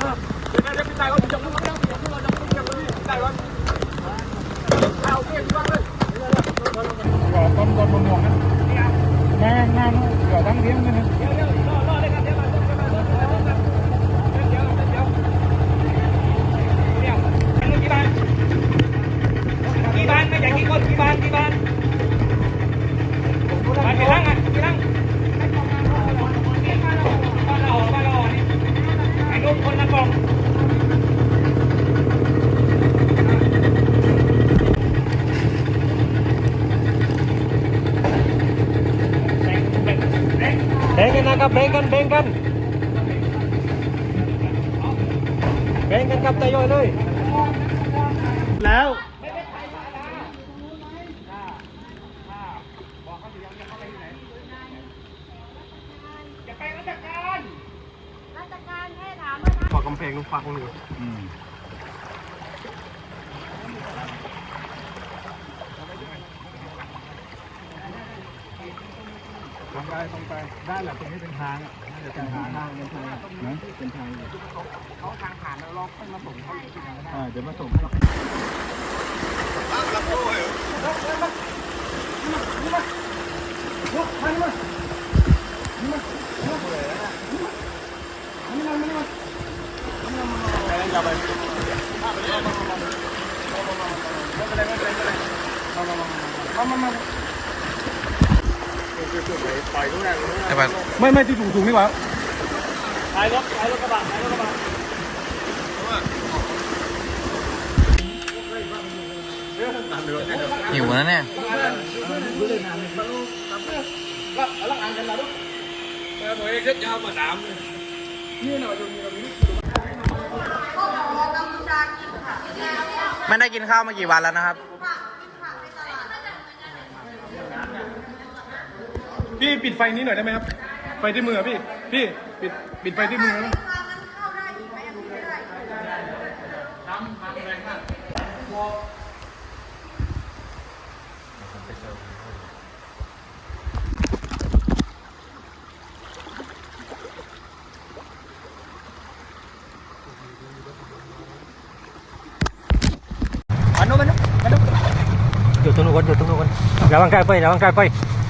กี่บานไม่ใช่กี่คนกี่บานกี่บานบานกี่ลังอะกี่ลังบ้านเราบ้านเรานี่ไอ้ลูกคนละกล่อง แบ่งแบ่งแบ่งแบ่งกันนะครับแบ่งกันแบ่งกันแบ่งกันครับตายอยเลย แล้วจะไปราชการราชการให้ถามว่าฝากกำแพงลูกฝากคนอื่นต รงไปตรงไปด้แหละตรงนี้เป็นทางอะน่าจะเป็นทางทางเป็นทางนะเป็นทางอยู่เขาทางผ่านแล้วเราค่อยมาส่งเขาอีกทีนึงอ่าเดี๋ยวมาส่งให้ ไม่ไม่ที่ถูกถูกนี่หว่าท้ายรถท้ายรถกระบะท้ายรถกระบะหิวนะเนี่ยตัวเองก็ยาวมาสามไม่ได้กินข้าวมากี่วันแล้วนะครับ พี่ปิดไฟนี้หน่อยได้ไหมครับ ไฟที่มือพี่ พี่ปิดปิดไฟที่มือนะอันนู้นมันนู้นมันนู้นอยู่ตรงนู้นก่อนอยู่ตรงนู้นก่อนระวังใกล้ไฟระวังใกล้ไฟเ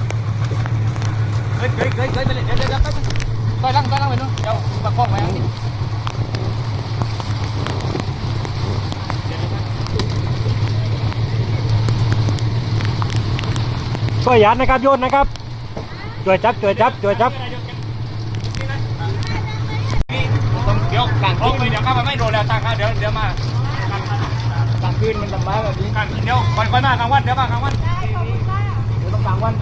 ฮ้ยเฮ้ยเฮ้ยเฮ้ยไปเลยเดี๋ยวเดี๋ยวเดี๋ยวไปลังไปลังไปนู้นเดี๋ยวประคองไว้อันนี้ช่วยยัดนะครับโยนนะครับช่วยจับช่วยจับช่วยจับต้องเดี๋ยวกลางท้องไปเดี๋ยวข้ามาไม่โดนแล้วตาข้าเดี๋ยวเดี๋ยวมากลางคืนมันลำบากแบบนี้กลางเดี๋ยวก่อนก่อนมากลางวันเดี๋ยวมากลางวันเดี๋ยวต้องกลางวัน